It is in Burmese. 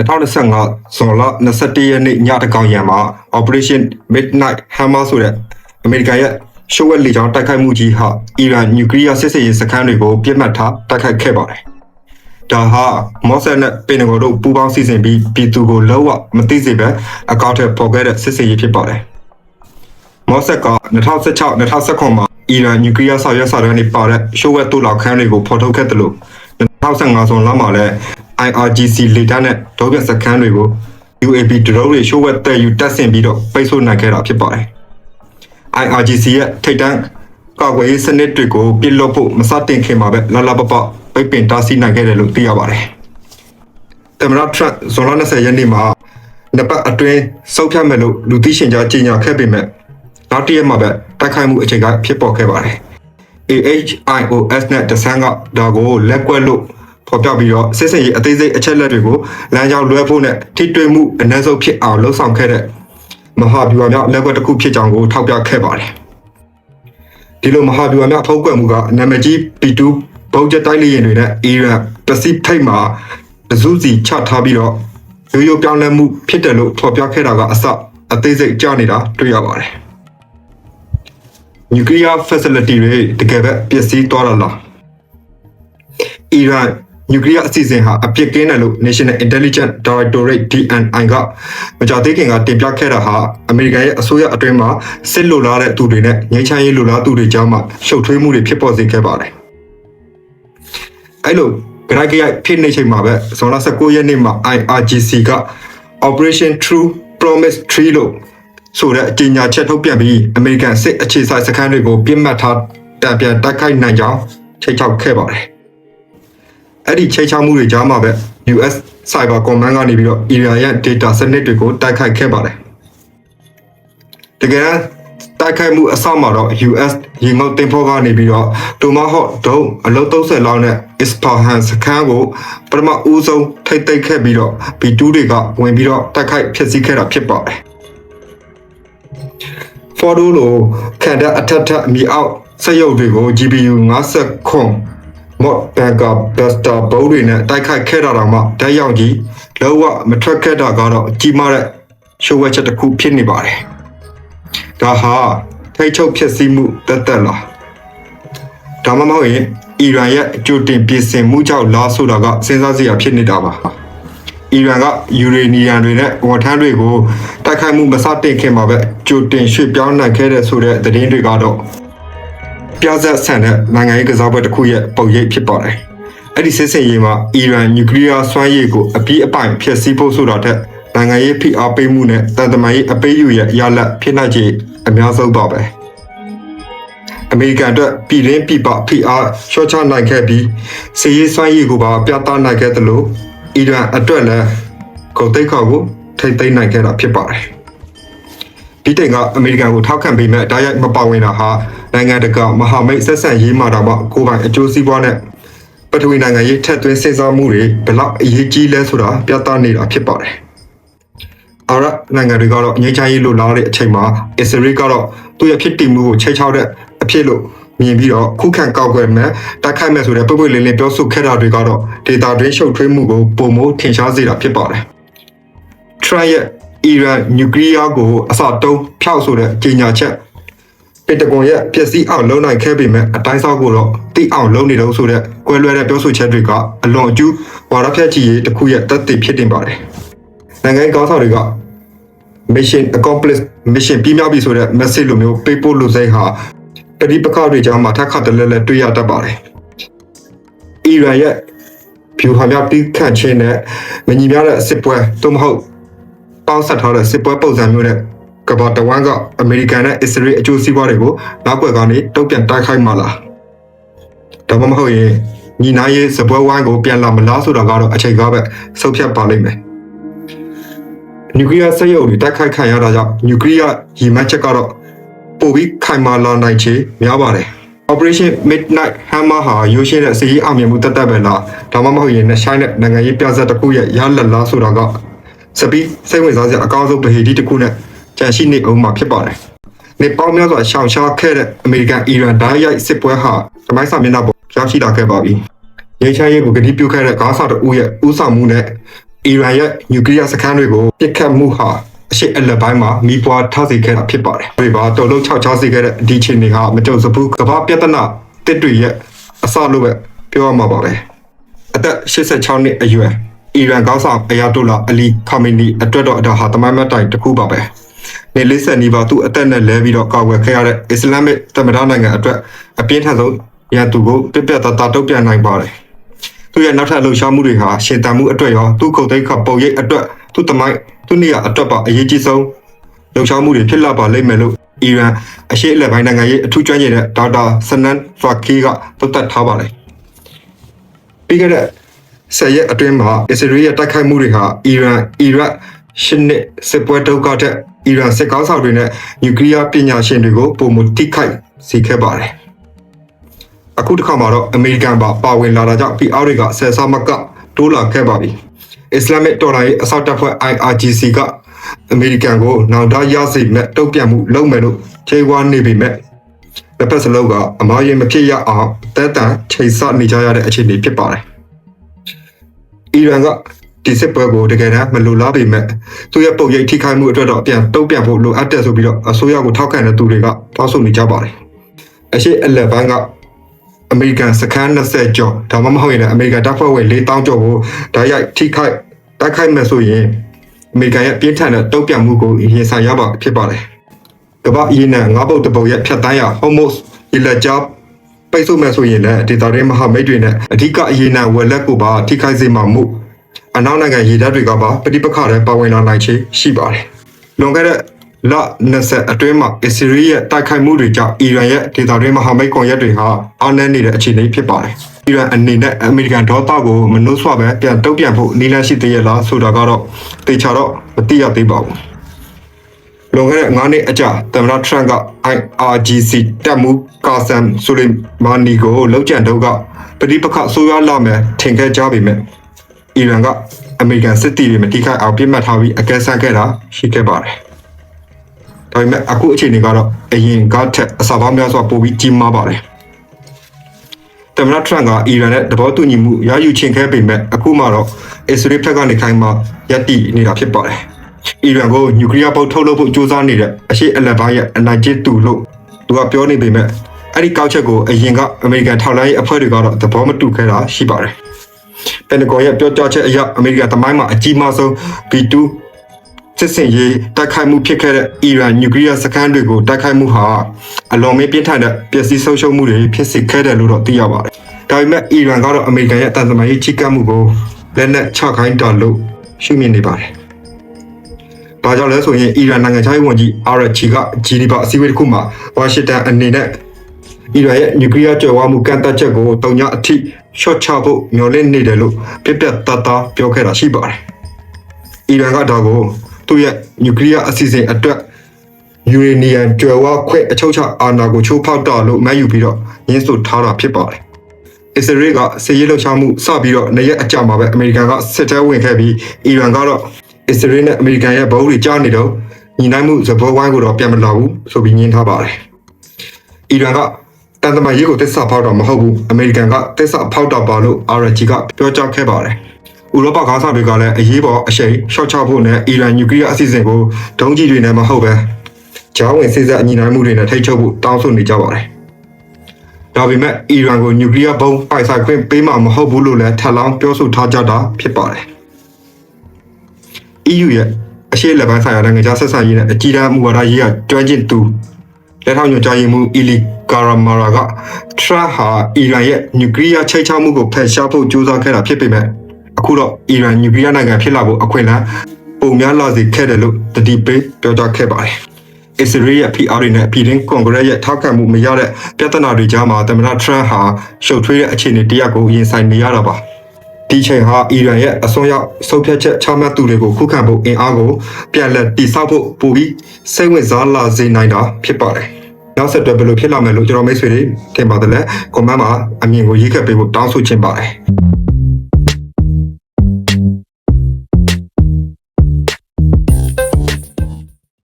2025ဇွန်လ21ရက်နေ့ညတကောင်ရံမှာ Operation Midnight Hammer ဆိုတဲ့အမေရိကန်ရဲ့ရှုပ်ဝက်လေကြောင်းတိုက်ခိုက်မှုကြီးဟာအီရန်နျူကလ িয়ার စစ်စင်ရေးစခန်းတွေကိုပြစ်မှတ်ထားတိုက်ခိုက်ခဲ့ပါတယ်။ဒါဟာမော့ဆတ်နဲ့ပင်နဂိုတို့ပူးပေါင်းစီစဉ်ပြီးပြည်သူကိုလုံးဝမသိစေဘဲအကောင့်ထဲပေါ်ခဲ့တဲ့စစ်စင်ရေးဖြစ်ပါတယ်။ မော့ဆက်က2016-2019မှာအီရန်နျူကလ িয়ার ဆောက်ရွက်စာတမ်းတွေပါတဲ့ရှိုးဝက်တူလောက်ခန်းတွေကိုဖော်ထုတ်ခဲ့တယ်လို့ 2015ဇွန်လမှာလည်း IRGC လေတပ်နဲ့ဒေါပြန်စခန်းတွေကို UAP drone တွေရှိုးဝက်တဲ့ယူတက်ဆင်ပြီးတော့ပိတ်ဆို့နိုင်ခဲ့တာဖြစ်ပါတယ်။ IRGC ရဲ့ထိတ်တန်းကာကွယ်ရေးစနစ်တွေကိုပြစ်လွတ်ဖို့မစတင်ခင်မှာပဲလာလာပပပိတ်ပင်တားဆီးနိုင်ခဲ့တယ်လို့သိရပါတယ်။တမရထရန့်ဇွန်လ20ရက်နေ့မှာနှစ်ပတ်အတွင်းစုပ်ဖြတ်မယ်လို့လူသိရှင်ကြားကြေညာခဲ့ပေမဲ့နောက်တစ်ရက်မှာပဲတိုက်ခိုက်မှုအချိန်ကဖြစ်ပေါ်ခဲ့ပါတယ်။ AHIOS နဲ့တဆန်းကဒါကိုလက်ကွက်လို့ဖော်ပြပြီးတော့စစ်စင်ရေးအသေးစိတ်အချက်လက်တွေကိုလမ်းကြောင်းလွှဲဖို့နဲ့ထိတွေ့မှုအနည်းဆုံးဖြစ်အောင်လှုံ့ဆော်ခဲ့တဲ့မဟာဗျူဟာမြောက်လက်ကွက်တစ်ခုဖြစ်ကြောင်းကိုထောက်ပြခဲ့ပါတယ်။ဒီလိုမဟာဗျူဟာမြောက်ဖုံးကွယ်မှုကနာမည်ကြီး P2 ဘုံကျက်တိုက်လေယာဉ်တွေနဲ့အီရန်ပစိဖိတ်မှာတစုစီချထားပြီးတော့ရိုးရိုးပြောင်းလဲမှုဖြစ်တယ်လို့ဖော်ပြခဲ့တာကအစအသေးစိတ်ကြားနေတာတွေ့ရပါတယ်။ nuclear facility တွေတကယ်ပဲပျက်စီးသွားတာလားအီရန် nuclear အစီအစဉ်ဟာအပြစ်ကင်းတယ်လို့ National Intelligence Directorate DNI ကမကြသေးခင်ကတင်ပြခဲ့တာဟာအမေရိကန်ရဲ့အစိုးရအတွင်းမှာစစ်လိုလားတဲ့သူတွေနဲ့ငြိမ်းချမ်းရေးလိုလားသူတွေကြားမှာရှုပ်ထွေးမှုတွေဖြစ်ပေါ်စေခဲ့ပါတယ်အဲ့လိုဂရိုက်ရိုက်ဖြစ်နေချိန်မှာပဲဇွန်လ19ရက်နေ့မှာ IRGC က Operation True Promise 3လို့ ဆိုတဲ့အကြေညာချက်ထုတ်ပြန်ပြီးအမေရိကန်စစ်အခြေစိုက်စခန်းတွေကိုပြစ်မှတ်ထားတံပြန်တိုက်ခိုက်နိုင်ကြောင်းချိန်ချောက်ခဲ့ပါတယ်။အဲ့ဒီချိန်ချောက်မှုတွေကြားမှာပဲ US Cyber Command ကနေပြီးတော့ Iran ရဲ့ data စနစ်တွေကိုတိုက်ခိုက်ခဲ့ပါတယ်။တကယ်တိုက်ခိုက်မှုအစမှာတော့ US ရေငုပ်တင်ဖို့ကနေပြီးတော့ Tomahawk ဒုံးအလုံး30လောက်နဲ့ Isfahan စခန်းကိုပထမဦးဆုံးထိတ်သိမ်းခဲ့ပြီးတော့ B2 တွေကဝင်ပြီးတော့တိုက်ခိုက်ဖျက်ဆီးခဲ့တာဖြစ်ပါတယ်။ Ford လိုခံတဲ့အထက်ထက်အမီအောက်စက်ရုပ်တွေကို GPU 50ခွန် mod banker buster ဘုံးတွေနဲ့တိုက်ခိုက်ခဲ့တာတော့မှဓာတ်ရောင်ကြီးလောကမထွက်ခဲ့တာကတော့ကြီးမားတဲ့ရှိုးဝဲချက်တစ်ခုဖြစ်နေပါတယ်။ဒါဟာထိတ်ချုပ်ဖြစ်စည်းမှုတက်တက်လား။ဒါမှမဟုတ်ရင်အီရန်ရဲ့အကြိုတင်ပြင်ဆင်မှုကြောင့်လားဆိုတာကစဉ်းစားစရာဖြစ်နေတာပါ။ အီရန်ကယူရေနီယံတွေနဲ့ဝန်ထမ်းတွေကိုတိုက်ခိုက်မှုမစတင်ခင်မှာပဲကြိုတင်ရွှေ့ပြောင်းနိုင်ခဲ့တဲ့ဆိုတဲ့သတင်းတွေကတော့ပြဆက်ဆန်တဲ့နိုင်ငံရေးကစားပွဲတစ်ခုရဲ့ပုံရိပ်ဖြစ်ပါတယ်။အဲ့ဒီစစ်စင်ရေးမှာအီရန်နျူကလ িয়ার စွမ်းရည်ကိုအပြီးအပိုင်ဖျက်ဆီးဖို့ဆိုတာတဲ့နိုင်ငံရေးဖိအားပေးမှုနဲ့တန်တမာရေးအပေးယူရဲ့ရလဒ်ဖြစ်နိုင်ခြေအများဆုံးပါပဲ။အမေရိကန်အတွက်ပြည်ရင်းပြည်ပဖိအားလျှော့ချနိုင်ခဲ့ပြီးစီးရေးစွမ်းရည်ကိုပါပြသနိုင်ခဲ့တယ်လို့ အီရန်အတွက်လည်းကုန်သိက္ခာကိုထိမ့်သိမ်းနိုင်ခဲ့တာဖြစ်ပါတယ်။ပြည်တိုင်ကအမေရိကန်ကိုထောက်ခံပေးမဲ့ဓာတ်ရိုက်မပါဝင်တာဟာနိုင်ငံတကာမဟာမိတ်ဆက်ဆံရေးမှာတော့ကိုယ်ပိုင်အကျိုးစီးပွားနဲ့ပထဝီနိုင်ငံရေးထက်သွင်းစဉ်းစားမှုတွေဘယ်လောက်အရေးကြီးလဲဆိုတာပြသနေတာဖြစ်ပါတယ်။အာရနိုင်ငံတွေကတော့ငြိမ်းချမ်းရေးလိုလားတဲ့အချိန်မှာအစ္စရေးကတော့သူ့ရဲ့ဖြစ်တည်မှုကိုချိန်ချောက်တဲ့အဖြစ်လို့ မြင်ပြီးတော့ခုခံကောက်ွယ်မဲ့တိုက်ခိုက်မဲ့ဆိုတဲ့ပုပ်ပွေလင်းလင်းပြောဆိုခဲ့တာတွေကတော့ဒေတာတွင်းရှုပ်ထွေးမှုကိုပုံမိုးထင်ရှားစေတာဖြစ်ပါတယ်။ Trump ရဲ့အီရန်နျူကလ িয়ার ကိုအစတုံးဖျောက်ဆိုတဲ့ကြေညာချက်ပင်တဂွန်ရဲ့ပျက်စီးအောင်လုပ်နိုင်ခဲ့ပေမဲ့အတိုင်းဆောက်ကိုတော့တိအောင်လုပ်နေတော့ဆိုတဲ့ကွဲလွဲတဲ့ပြောဆိုချက်တွေကအလွန်အကျူးဝါဒဖြန့်ချီရေးတစ်ခုရဲ့တက်တည်ဖြစ်တင်ပါတယ်။နိုင်ငံကောင်းဆောင်တွေက mission accomplished mission ပြီးမြောက်ပြီဆိုတဲ့ message လိုမျိုးပေးပို့လို့စိတ်ဟာ တတိပခတွေကြောင့်မှထပ်ခါတလဲလဲတွေ့ရတတ်ပါတယ်။အီရန်ရဲ့ဖြူဟာမြပြီးခန့်ချင်းနဲ့မညီမျှတဲ့စစ်ပွဲသို့မဟုတ်ပေါင်းဆက်ထားတဲ့စစ်ပွဲပုံစံမျိုးနဲ့ကမ္ဘာတဝန်းကအမေရိကန်နဲ့အစ္စရေးအကျိုးစီးပွားတွေကိုနောက်ွယ်ကနေတုံ့ပြန်တိုက်ခိုက်မှလား။ဒါမှမဟုတ်ရင်ညီနာရေးစပွဲဝိုင်းကိုပြန်လာမလားဆိုတာကတော့အချိန်ကားပဲဆုံးဖြတ်ပါလိမ့်မယ်။နျူကလ িয়ার စက်ရုံတွေတိုက်ခိုက်ခံရတာကြောင့်နျူကလ িয়ার ရည်မှန်းချက်ကတော့ ပိုပြီးခိုင်မာလာနိုင်ချေများပါတယ်။ Operation Midnight Hammer ဟာရိုးရှင်းတဲ့စီးရီးအောင်မြင်မှုတက်တက်ပဲလားဒါမှမဟုတ်ရင်နဲ့ရှိုင်းတဲ့နိုင်ငံရေးပြဿနာတစ်ခုရဲ့ရလဒ်လားဆိုတာကစပီးစိတ်ဝင်စားစရာအကောင်းဆုံးဗဟေဒီတစ်ခုနဲ့ကြန့်ရှိနေအောင်မှာဖြစ်ပါတယ်။နေပေါင်းများစွာရှောင်ရှားခဲ့တဲ့အမေရိကန်အီရန်ဓာတ်ရိုက်စစ်ပွဲဟာသမိုင်းစာမျက်နှာပေါ်ရောက်ရှိလာခဲ့ပါပြီ။ရေချမ်းရေးကိုဂတိပြုခဲ့တဲ့ကားစာတူရဲ့ဥဆောင်မှုနဲ့အီရန်ရဲ့နျူကလ িয়ার စခန်းတွေကိုပစ်ခတ်မှုဟာ အရှိအလက်ပိုင်းမှာမိပွားထားစေခဲ့တာဖြစ်ပါတယ်။ဒီပါတော်လုံး6ချစေခဲ့တဲ့ဒီချိန်တွေဟာမကြုံစဘူးကမ္ဘာပြဿနာတစ်တွေရဲ့အစလို့ပဲပြောရမှာပါပဲ။အသက်86နှစ်အရွယ်အီရန်ကောင်းဆောင်အယာတိုလာအလီခါမီနီအတွက်တော့ဒါဟာတမိုင်းမတ်တိုင်တစ်ခုပါပဲ။နေလေးဆက်နီးပါသူအသက်နဲ့လဲပြီးတော့ကာကွယ်ခဲ့ရတဲ့အစ္စလာမစ်သမ္မတနိုင်ငံအတွက်အပြင်းထန်ဆုံးရန်သူကိုပြပြတသားတုတ်ပြန်နိုင်ပါတယ်။ သူရဲ့နောက်ထပ်လှုပ်ရှားမှုတွေဟာရှင်တန်မှုအတွက်ရောသူ့ခုတ်သိမ်းခပုံရိပ်အတွက်သူ့တမိုင်းသူ့နေရာအတွက်ပါအရေးကြီးဆုံးလှုပ်ရှားမှုတွေဖြစ်လာပါလိမ့်မယ်လို့အီရန်အရှေ့အလယ်ပိုင်းနိုင်ငံရဲ့အထူးကျွမ်းကျင်တဲ့ဒေါက်တာဆနန်ဖာကီကသုတ်သက်ထားပါတယ်ပြီးခဲ့တဲ့ဆယ်ရက်အတွင်းမှာအစ္စရေးရဲ့တိုက်ခိုက်မှုတွေဟာအီရန်အီရတ်ရှစ်နှစ်စစ်ပွဲဒုက္ခတဲ့အီရန်စစ်ကောင်းဆောင်တွေနဲ့နျူကလ িয়ার ပညာရှင်တွေကိုပုံမတိခိုက်စေခဲ့ပါတယ် အခုတစ်ခါမှာတော့အမေရိကန်ပါပါဝင်လာတာကြောင့်ပြည်အောက်တွေကဆယ်ဆမကတိုးလာခဲ့ပါပြီ။ Islamic တော်လှန်ရေးအစောက်တပ်ဖွဲ့ IRGC ကအမေရိကန်ကိုနောင်တရစေမဲ့တုံ့ပြန်မှုလုပ်မယ်လို့ချိန်ဝါနေပြီမဲ့လက်ဖက်စလုံးကအမားရင်မဖြစ်ရအောင်တဲတန်ချိန်ဆနေကြရတဲ့အခြေအနေဖြစ်ပါတယ်။အီရန်ကဒီစစ်ပွဲကိုတကယ်တမ်းမလိုလားပေမဲ့သူရဲ့ပုံရိပ်ထိခိုက်မှုအတွက်တော့ပြန်တုံ့ပြန်ဖို့လိုအပ်တယ်ဆိုပြီးတော့အစိုးရကိုထောက်ခံတဲ့သူတွေကတောင်းဆိုနေကြပါတယ်။အရှိအလက်ပိုင်းက အမေရိကန်စခန်း20ကျော်ဒါမှမဟုတ်ရင်လည်းအမေရိကန်တပ်ဖွဲ့ဝင်4000ကျော်ကိုဓာတ်ရိုက်ထိခိုက်တိုက်ခိုက်မယ်ဆိုရင်အမေရိကန်ရဲ့ပြင်းထန်တဲ့တုံ့ပြန်မှုကိုရင်ဆိုင်ရပါဖြစ်ပါတယ်။ကမ္ဘာအရေးနဲ့ငါးပုတ်တပုတ်ရဲ့ဖြတ်တန်းရ Hormuz အီလက်ဂျာပိတ်ဆို့မယ်ဆိုရင်လည်းဒေတာရင်းမဟာမိတ်တွေနဲ့အဓိကအရေးနဲ့ဝယ်လက်ကိုပါထိခိုက်စေမှာမို့အနောက်နိုင်ငံရေတပ်တွေကပါပဋိပက္ခတွေပါဝင်လာနိုင်ချေရှိပါတယ်။လွန်ခဲ့တဲ့ လ20အတွင်းမှာအစ္စရေးရဲ့တိုက်ခိုက်မှုတွေကြောင့်အီရန်ရဲ့ဒေသတွင်းမဟာမိတ်ကွန်ရက်တွေဟာအားနည်းနေတဲ့အခြေအနေဖြစ်ပါတယ်။အီရန်အနေနဲ့အမေရိကန်ဒေါ်တာကိုမနှုတ်ဆွပဲပြန်တုံ့ပြန်ဖို့နည်းလမ်းရှိသေးရဲ့လားဆိုတာကတော့တေချာတော့မသိရသေးပါဘူး။လွန်ခဲ့တဲ့9နှစ်အကြာသမ္မတထရန့်က IRGC တပ်မှုကာဆမ်ဆူလီမာနီကိုလောက်ကျန်တော့ကပဋိပက္ခဆိုးရွားလာမယ်ထင်ခဲ့ကြပေမဲ့အီရန်ကအမေရိကန်စစ်တီတွေမတိခိုက်အောင်ပြစ်မှတ်ထားပြီးအကဲဆန်းခဲ့တာရှိခဲ့ပါတယ်။ ဒါပေမဲ့အခုအခြေအနေကတော့အရင်ကထက်အစာပေါင်းများစွာပိုပြီးကြီးမားပါတယ်။သမ္မတထရန့်ကအီရန်နဲ့တဘောတူညီမှုရယူချင်ခဲ့ပေမဲ့အခုမှတော့အစ္စရေးဘက်ကနေခိုင်းမှရပ်တည်နေတာဖြစ်ပါတယ်။အီရန်ကိုနျူကလ িয়ার ပုတ်ထုတ်လုပ်ဖို့ကြိုးစားနေတဲ့အရှိအလက်ပိုင်းရဲ့အနိုင်ကျင့်သူလို့သူကပြောနေပေမဲ့အဲ့ဒီကောက်ချက်ကိုအရင်ကအမေရိကန်ထောက်လှမ်းရေးအဖွဲ့တွေကတော့သဘောမတူခဲ့တာရှိပါတယ်။ပန်တဂွန်ရဲ့ပြောကြားချက်အရအမေရိကန်သမိုင်းမှာအကြီးမားဆုံး B2 စစ်စင်ရေးတိုက်ခိုက်မှုဖြစ်ခဲ့တဲ့အီရန်နျူကလ িয়ার စခန်းတွေကိုတိုက်ခိုက်မှုဟာအလွန်မင်းပြင်းထန်တဲ့ပျက်စီးဆုံးရှုံးမှုတွေဖြစ်စေခဲ့တယ်လို့တော့သိရပါတယ်။ဒါပေမဲ့အီရန်ကတော့အမေရိကန်ရဲ့တန်တမာရေးချိကပ်မှုကိုလက်နက်ချခိုင်းတာလို့ရှုမြင်နေပါတယ်။ဘာကြောင့်လဲဆိုရင်အီရန်နိုင်ငံခြားရေးဝန်ကြီးအာရချီကဂျီနီဗာအစည်းအဝေးတစ်ခုမှာဝါရှင်တန်အနေနဲ့အီရန်ရဲ့နျူကလ িয়ার ကျော်ဝါမှုကန့်သတ်ချက်ကိုတုံညာအထိရှော့ချဖို့မျှော်လင့်နေတယ်လို့ပြပြတတ်တာပြောခဲ့တာရှိပါတယ်။အီရန်ကဒါကို သူ့ရဲ့နျူကလ িয়ার အစီအစဉ်အတွက်ယူရေနီယံကျွယ်ဝခွဲ့အချုပ်ချအာဏာကိုချိုးဖောက်တာလို့မှတ်ယူပြီးတော့ညှင်းဆိုထားတာဖြစ်ပါတယ်။အစ္စရေးကစစ်ရေးလှုပ်ရှားမှုစပြီးတော့နှစ်ရက်အကြာမှာပဲအမေရိကန်ကစစ်တဲဝင်ခဲ့ပြီးအီရန်ကတော့အစ္စရေးနဲ့အမေရိကန်ရဲ့ဗုံးတွေကြားနေတော့ညီနိုင်မှုသဘောဝိုင်းကိုတော့ပြန်မလာဘူးဆိုပြီးညင်းထားပါတယ်။အီရန်ကတန်တမာရေးကိုတစ္ဆာဖောက်တာမဟုတ်ဘူးအမေရိကန်ကတစ္ဆာဖောက်တာပါလို့ RG ကပြောကြားခဲ့ပါတယ်။ ဥရောပခေါင်းဆောင်တွေကလည်းအရေးပေါ်အရှိန်ရှော့ချဖို့နဲ့အီရန်နျူကလ িয়ার အစီအစဉ်ကိုဒုံးကျည်တွေနဲ့မဟုတ်ပဲဂျားဝင်စစ်ဆက်အညီနိုင်မှုတွေနဲ့ထိတ်ချုပ်ဖို့တောင်းဆိုနေကြပါတယ်။ဒါပေမဲ့အီရန်ကိုနျူကလ িয়ার ဘုံးပိုင်ဆိုင်ခွင့်ပေးမှာမဟုတ်ဘူးလို့လည်းထပ်လောင်းပြောဆိုထားကြတာဖြစ်ပါတယ်။ EU ရဲ့အရှေ့လက်ပိုင်းဆိုင်ရာနိုင်ငံခြားဆက်ဆံရေးနဲ့အကြီးတန်းမူဝါဒရေးကကျွမ်းကျင်သူလက်ထောက်ညွှန်ကြားရေးမှူးအီလီကာရာမာရာကထရဟာအီရန်ရဲ့နျူကလ িয়ার ချိတ်ချမှုကိုဖယ်ရှားဖို့ကြိုးစားခဲ့တာဖြစ်ပေမဲ့ အခုတော့အီရန်နျူကလ িয়ার နိုင်ငံဖြစ်လာဖို့အခွင့်အလမ်းပုံများလာစေခဲ့တယ်လို့တတိပေးပြောကြားခဲ့ပါတယ်။အစ္စရေးရဲ့ PR တွေနဲ့ပြည်တွင်းကွန်ဂရက်ရဲ့ထောက်ခံမှုမရတဲ့ပြဿနာတွေကြားမှာသမ္မတထရန့်ဟာရှုပ်ထွေးတဲ့အခြေအနေတရက်ကိုရင်ဆိုင်နေရတာပါ။ဒီချိန်ဟာအီရန်ရဲ့အစွန်းရောက်ဆုံးဖြတ်ချက်ချမှတ်သူတွေကိုခုခံဖို့အင်အားကိုပြန်လည်တိစောက်ဖို့ပူပြီးစိတ်ဝင်စားလာစေနိုင်တာဖြစ်ပါတယ်။နောက်ဆက်တွဲဘယ်လိုဖြစ်လာမယ်လို့ကျွန်တော်မိတ်ဆွေတွေထင်ပါတယ်လေ။ comment မှာအမြင်ကိုရေးခတ်ပေးဖို့တောင်းဆိုချင်ပါတယ်။